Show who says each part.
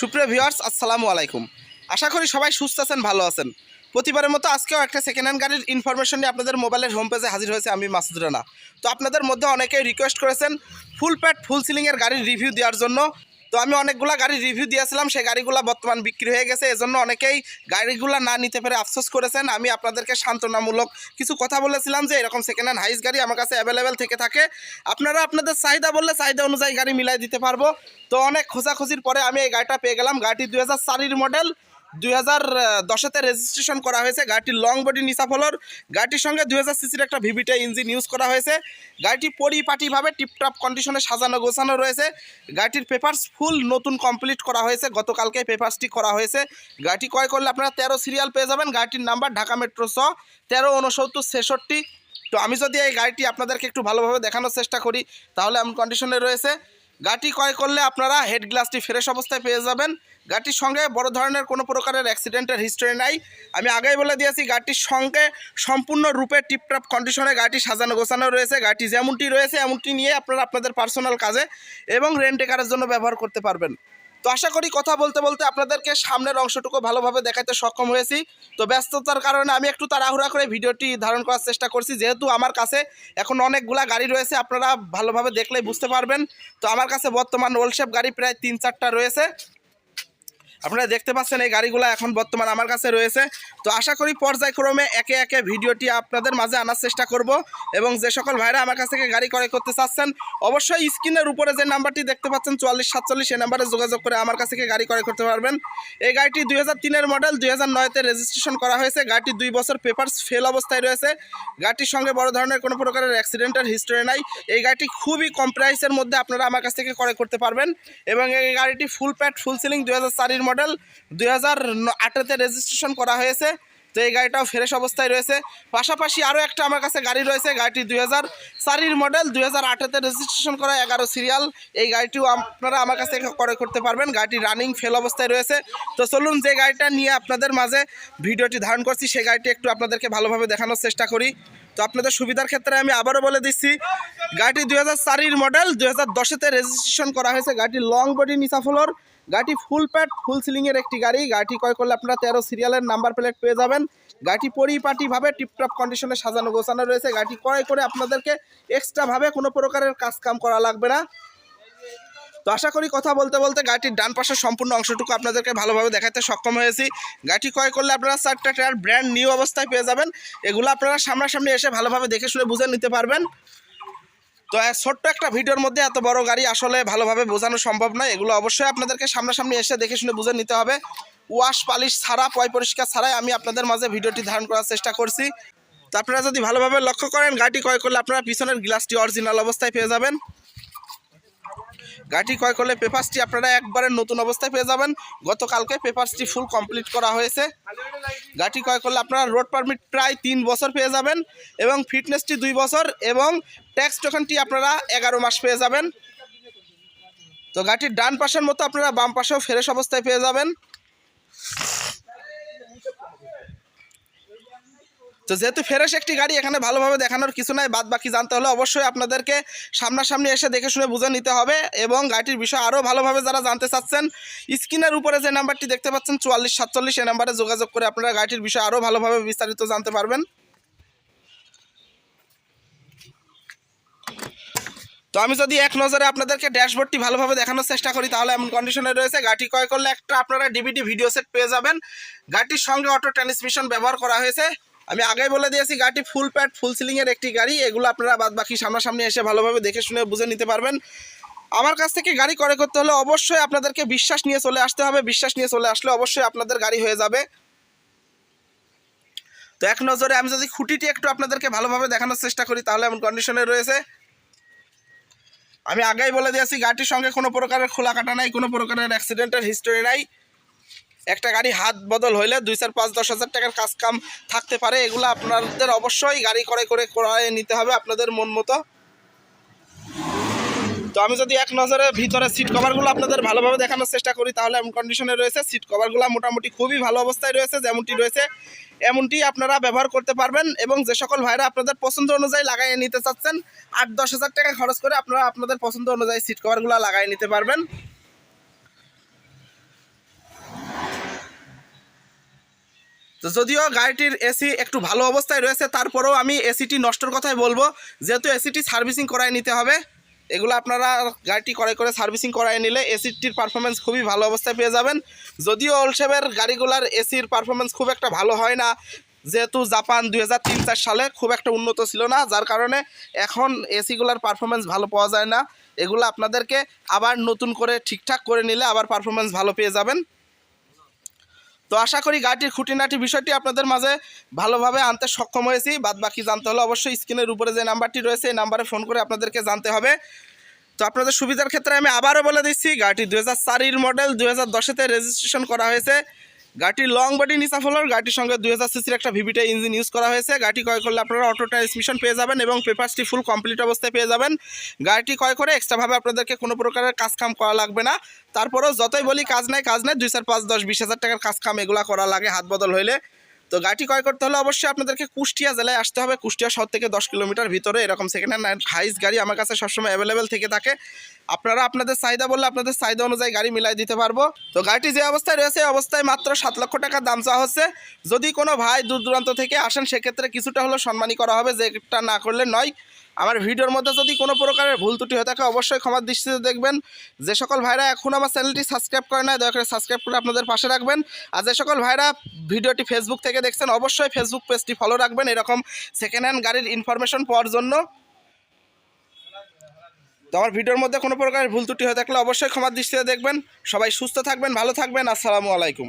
Speaker 1: সুপ্রিয় ভিউয়ার্স, আসসালামু আলাইকুম। আশা করি সবাই সুস্থ আছেন, ভালো আছেন। প্রতিবারের মতো আজকেও একটা সেকেন্ড হ্যান্ড গাড়ির ইনফরমেশন নিয়ে আপনাদের মোবাইলের হোম পেজে হাজির হয়েছে আমি মাসুদ রানা। তো আপনাদের মধ্যে অনেকেই রিকোয়েস্ট করেছেন ফুল প্যাট ফুল সিলিংয়ের গাড়ির রিভিউ দেওয়ার জন্য। তো আমি অনেকগুলো গাড়ি রিভিউ দিয়েছিলাম, সেই গাড়িগুলো বর্তমান বিক্রি হয়ে গেছে। এজন্য অনেকেই গাড়িগুলো না নিতে পেরে আফসোস করেছেন। আমি আপনাদেরকে সান্ত্বনামূলক কিছু কথা বলেছিলাম যে, এরকম সেকেন্ড হ্যান্ড হাইস গাড়ি আমার কাছে অ্যাভেলেবেল থেকে থাকে। আপনারা আপনাদের চাহিদা বললে চাহিদা অনুযায়ী গাড়ি মিলাই দিতে পারব। তো অনেক খোঁজাখুঁজির পরে আমি এই গাড়িটা পেয়ে গেলাম। গাড়িটি দু হাজার মডেল দুই হাজার দশেতে রেজিস্ট্রেশন করা হয়েছে। গাড়িটির লং বডি নিসাফলর। গাড়িটির সঙ্গে দুই হাজার সিসির একটা ভিভিটা ইঞ্জিন ইউজ করা হয়েছে। গাড়িটি পরিপাটিভাবে টিপটপ কন্ডিশনে সাজানো গোছানো রয়েছে। গাড়িটির পেপার্স ফুল নতুন কমপ্লিট করা হয়েছে। গতকালকে পেপার্সটি করা হয়েছে। গাড়িটি ক্রয় করলে আপনারা তেরো সিরিয়াল পেয়ে যাবেন। গাড়িটির নাম্বার ঢাকা মেট্রো ছ তেরো উনসত্তর ছেষট্টি। তো আমি যদি এই গাড়িটি আপনাদেরকে একটু ভালোভাবে দেখানোর চেষ্টা করি, তাহলে এমন কন্ডিশনে রয়েছে। গাড়িটি ক্রয় করলে আপনারা হেড গ্লাসটি ফ্রেশ অবস্থায় পেয়ে যাবেন। গাড়িটির সঙ্গে বড় ধরনের কোনো প্রকারের অ্যাক্সিডেন্টের হিস্টোরি নাই। আমি আগেই বলে দিয়েছি, গাড়িটির সঙ্গে সম্পূর্ণ রূপে টিপটপ কন্ডিশনে গাড়িটি সাজানো গোছানো রয়েছে। গাড়িটি যেমনটি রয়েছে, এমনটি নিয়ে আপনারা আপনাদের পার্সোনাল কাজে এবং রেন্টে কারের জন্য ব্যবহার করতে পারবেন। তো আশা করি কথা বলতে বলতে আপনাদেরকে সামনের অংশটুকু ভালোভাবে দেখাতে সক্ষম হয়েছি। তো ব্যস্ততার কারণে আমি একটু তাড়াহুড়া করে ভিডিওটি ধারণ করার চেষ্টা করছি। যেহেতু আমার কাছে এখন অনেকগুলা গাড়ি রয়েছে, আপনারা ভালোভাবে দেখলেই বুঝতে পারবেন। তো আমার কাছে বর্তমান ওলশেপ গাড়ি প্রায় তিন চারটা রয়েছে। আপনারা দেখতে পাচ্ছেন এই গাড়িগুলো এখন বর্তমান আমার কাছে রয়েছে। তো আশা করি পর্যায়ক্রমে একে একে ভিডিওটি আপনাদের মাঝে আনার চেষ্টা করব এবং যে সকল ভাইরা আমার কাছ থেকে গাড়ি ক্রয় করতে চাচ্ছেন, অবশ্যই স্ক্রিনের উপরে যে নাম্বারটি দেখতে পাচ্ছেন, চুয়াল্লিশ সাতচল্লিশ, এই নাম্বারে যোগাযোগ করে আমার কাছ থেকে গাড়ি ক্রয় করতে পারবেন। এই গাড়িটি দুই হাজার মডেল, দুই হাজার নয়তে রেজিস্ট্রেশন করা হয়েছে। গাড়িটি দুই বছর পেপারস ফেল অবস্থায় রয়েছে। গাড়িটির সঙ্গে বড় ধরনের কোনো প্রকারের অ্যাক্সিডেন্টের হিস্টোরি নাই। এই গাড়িটি খুবই কম প্রাইসের মধ্যে আপনারা আমার কাছ থেকে ক্রয় করতে পারবেন এবং এই গাড়িটি ফুল প্যাড ফুল সিলিং দুই হাজার মডেল দুই হাজার রেজিস্ট্রেশন করা হয়েছে। তো এই গাড়িটাও ফ্রেশ অবস্থায় রয়েছে। পাশাপাশি আরও একটা আমার কাছে গাড়ি রয়েছে, গাড়িটি দুই হাজার চারির মডেল দুই হাজার আটেতে রেজিস্ট্রেশন করা এগারো সিরিয়াল এই গাড়িটিও আপনারা আমার কাছে ক্রয় করতে পারবেন। গাড়িটি রানিং ফেল অবস্থায় রয়েছে। তো চলুন যে গাড়িটা নিয়ে আপনাদের মাঝে ভিডিওটি ধারণ করছি, সেই গাড়িটি একটু আপনাদেরকে ভালোভাবে দেখানোর চেষ্টা করি। তো আপনাদের সুবিধার ক্ষেত্রে আমি আবারও বলে দিচ্ছি, গাড়িটি দুই হাজার চারির মডেল দুই হাজার দশেতে রেজিস্ট্রেশন করা হয়েছে। গাড়িটি লং বডি নিসাফলোর গাড়িটি ফুল প্যাট ফুল সিলিংয়ের একটি গাড়ি। গাড়িটি ক্রয় করলে আপনারা তেরো সিরিয়ালের নাম্বার প্লেট পেয়ে যাবেন। গাড়িটি পরিপাটিভাবে টিপটপ কন্ডিশনে সাজানো, গোছানো রয়েছে। গাড়িটি ক্রয় করে আপনাদেরকে এক্সট্রাভাবে কোনো প্রকারের কাজ কাম করা লাগবে না। তো আশা করি কথা বলতে বলতে গাড়িটির ডান পাশের সম্পূর্ণ অংশটুকু আপনাদেরকে ভালোভাবে দেখাতে সক্ষম হয়েছি। গাড়িটি ক্রয় করলে আপনারা চারটা টায়ার ব্র্যান্ড নিউ অবস্থায় পেয়ে যাবেন। এগুলো আপনারা সামনাসামনি এসে ভালোভাবে দেখে শুনে বুঝে নিতে পারবেন। তো ছোট্ট একটা ভিডিওর মধ্যে এত বড় গাড়ি আসলে ভালোভাবে বোঝানো সম্ভব নয়। এগুলো অবশ্যই আপনাদেরকে সামনাসামনি এসে দেখে শুনে বুঝে নিতে হবে। ওয়াশ পালিশ ছাড়া, পয় পরিষ্কার ছাড়াই আমি আপনাদের মাঝে ভিডিওটি ধারণ করার চেষ্টা করছি। তো আপনারা যদি ভালোভাবে লক্ষ্য করেন, গাড়িটি ক্রয় করলে আপনারা পিছনের গ্লাসটি অরিজিনাল অবস্থায় পেয়ে যাবেন। গাড়িটি ক্রয় করলে পেপারসটি আপনারা একবারে নতুন অবস্থায় পেয়ে যাবেন। গতকালকে পেপারসটি ফুল কমপ্লিট করা হয়েছে। গাড়িটি ক্রয় করলে আপনারা রোড পারমিট প্রায় তিন বছর পেয়ে যাবেন এবং ফিটনেসটি দুই বছর এবং ট্যাক্স টোকেনটি আপনারা এগারো মাস পেয়ে যাবেন। তো গাড়িটির ডান পাশের মতো আপনারা বাম পাশেও ফ্রেশ অবস্থায় পেয়ে যাবেন। তো যেহেতু ফ্রেশ একটি গাড়ি, এখানে ভালোভাবে দেখানোর কিছু নাই। বাদ বাকি জানতে হলে অবশ্যই আপনাদেরকে সামনাসামনি এসে দেখে শুনে বুঝে নিতে হবে এবং গাড়িটির বিষয়ে আরও ভালোভাবে যারা জানতে চাচ্ছেন, স্ক্রিনের উপরে যে নাম্বারটি দেখতে পাচ্ছেন, চুয়াল্লিশ, সাতচল্লিশ, এই নাম্বারে যোগাযোগ করে আপনারা গাড়িটির বিষয়ে আরও ভালোভাবে বিস্তারিত জানতে পারবেন। তো আমি যদি এক নজরে আপনাদেরকে ড্যাশবোর্ডটি ভালোভাবে দেখানোর চেষ্টা করি, তাহলে এমন কন্ডিশনে রয়েছে গাড়ি ক্রয় করলে একটা আপনারা ডিভিডি ভিডিও সেট পেয়ে যাবেন। গাড়িটির সঙ্গে অটো ট্রান্সমিশন ব্যবহার করা হয়েছে। আমি আগেই বলে দিয়েছি, গাড়িটি ফুল প্যাড ফুল সিলিংয়ের একটি গাড়ি। এগুলো আপনারা বাদ বাকি সামনাসামনি এসে ভালোভাবে দেখে শুনে বুঝে নিতে পারবেন। আমার কাছ থেকে গাড়ি ক্রয় করতে হলে অবশ্যই আপনাদেরকে বিশ্বাস নিয়ে চলে আসতে হবে। বিশ্বাস নিয়ে চলে আসলে অবশ্যই আপনাদের গাড়ি হয়ে যাবে। তো এক নজরে আমি যদি খুঁটিটি একটু আপনাদেরকে ভালোভাবে দেখানোর চেষ্টা করি, তাহলে এমন কন্ডিশনে রয়েছে। আমি আগেই বলে দিয়েছি, গাড়িটির সঙ্গে কোনো প্রকারের খোলা কাটা নাই, কোনো প্রকারের অ্যাক্সিডেন্টের হিস্টোরি নাই। একটা গাড়ি হাত বদল হইলে দুই চার পাঁচ দশ হাজার টাকার কাজ কাম থাকতে পারে, এগুলো আপনাদের অবশ্যই গাড়ি করে করে করায় নিতে হবে আপনাদের মন মতো। তো আমি যদি এক নজরে ভিতরে সিট কভারগুলো আপনাদের ভালোভাবে দেখানোর চেষ্টা করি, তাহলে এমন কন্ডিশনে রয়েছে। সিট কভারগুলো মোটামুটি খুবই ভালো অবস্থায় রয়েছে, যেমনটি রয়েছে, এমনটি আপনারা ব্যবহার করতে পারবেন এবং যে সকল ভাইরা আপনাদের পছন্দ অনুযায়ী লাগাই নিতে চাচ্ছেন, আট দশ হাজার টাকা খরচ করে আপনারা আপনাদের পছন্দ অনুযায়ী সিট কভারগুলো লাগাই নিতে পারবেন। তো যদিও গাড়িটির এসি একটু ভালো অবস্থায় রয়েছে, তারপরেও আমি এসিটি নষ্টর কথাই বলব। যেহেতু এসিটি সার্ভিসিং করায় নিতে হবে, এগুলো আপনারা গাড়িটি করে করে সার্ভিসিং করায় নিলে এসিটির পারফরমেন্স খুবই ভালো অবস্থায় পেয়ে যাবেন। যদিও ওলসেবের গাড়িগুলার এসির পারফরমেন্স খুব একটা ভালো হয় না, যেহেতু জাপান দুই হাজার তিন চার সালে খুব একটা উন্নত ছিল না, যার কারণে এখন এসিগুলার পারফরমেন্স ভালো পাওয়া যায় না। এগুলো আপনাদেরকে আবার নতুন করে ঠিকঠাক করে নিলে আবার পারফরমেন্স ভালো পেয়ে যাবেন। তো আশা করি গাড়িটির খুঁটিনাটি বিষয়টি আপনাদের মাঝে ভালোভাবে আনতে সক্ষম হয়েছি। বাদ বাকি জানতে হলে অবশ্যই স্ক্রিনের উপরে যে নাম্বারটি রয়েছে, এই নাম্বারে ফোন করে আপনাদেরকে জানতে হবে। তো আপনাদের সুবিধার ক্ষেত্রে আমি আবারও বলে দিচ্ছি, গাড়িটি দু হাজার মডেল দু হাজার দশেতে রেজিস্ট্রেশন করা হয়েছে। গাড়িটির লং বডি নিচা ফলোর গাড়িটির সঙ্গে দুই হাজার সিসির একটা ভিভিটা ইঞ্জিন ইউজ করা হয়েছে। গাড়িটি ক্রয় করলে আপনারা অটো ট্রান্সমিশন পেয়ে যাবেন এবং পেপারসটি ফুল কমপ্লিট অবস্থায় পেয়ে যাবেন। গাড়িটি ক্রয় করে এক্সট্রাভাবে আপনাদেরকে কোনো প্রকারের কাজ কাম করা লাগবে না। তারপরেও যতই বলি কাজ নাই কাজ নাই, দুই চার, পাঁচ, দশ, বিশ হাজার টাকার কাজ কাম এগুলো করা লাগে হাত বদল হইলে। তো গাড়িটি ক্রয় করতে হলে অবশ্যই আপনাদেরকে কুষ্টিয়া জেলায় আসতে হবে। কুষ্টিয়া শহর থেকে দশ কিলোমিটার ভিতরে, এরকম সেকেন্ড হ্যান্ড হাইস গাড়ি আমার কাছে সবসময় অ্যাভেলেবেল থেকে থাকে। আপনারা আপনাদের চাহিদা বললে আপনাদের চাহিদা অনুযায়ী গাড়ি মিলাই দিতে পারব। তো গাড়িটি যে অবস্থায় রয়েছে অবস্থায় মাত্র সাত লক্ষ টাকার দাম চাওয়া হচ্ছে। যদি কোনো ভাই দূর দূরান্ত থেকে আসেন, সেক্ষেত্রে কিছুটা হলেও সম্মানী করা হবে, যেটা না করলে নয়। আমার ভিডিওর মধ্যে যদি কোনো প্রকারের ভুল ত্রুটি হয়ে থাকে, অবশ্যই ক্ষমার দৃষ্টিতে দেখবেন। যে সকল ভাইরা এখন আমার চ্যানেলটি সাবস্ক্রাইব করে না দয়া করে সাবস্ক্রাইব করে আপনাদের পাশে রাখবেন। আর যে সকল ভাইরা ভিডিওটি ফেসবুক থেকে দেখছেন, অবশ্যই ফেসবুক পেজটি ফলো রাখবেন, এরকম সেকেন্ড হ্যান্ড গাড়ির ইনফরমেশন পাওয়ার জন্য। তো আমার ভিডিওর মধ্যে কোনো প্রকারের ভুল ত্রুটি হয়ে থাকলে অবশ্যই ক্ষমার দৃষ্টিতে দেখবেন। সবাই সুস্থ থাকবেন, ভালো থাকবেন। আসসালামু আলাইকুম।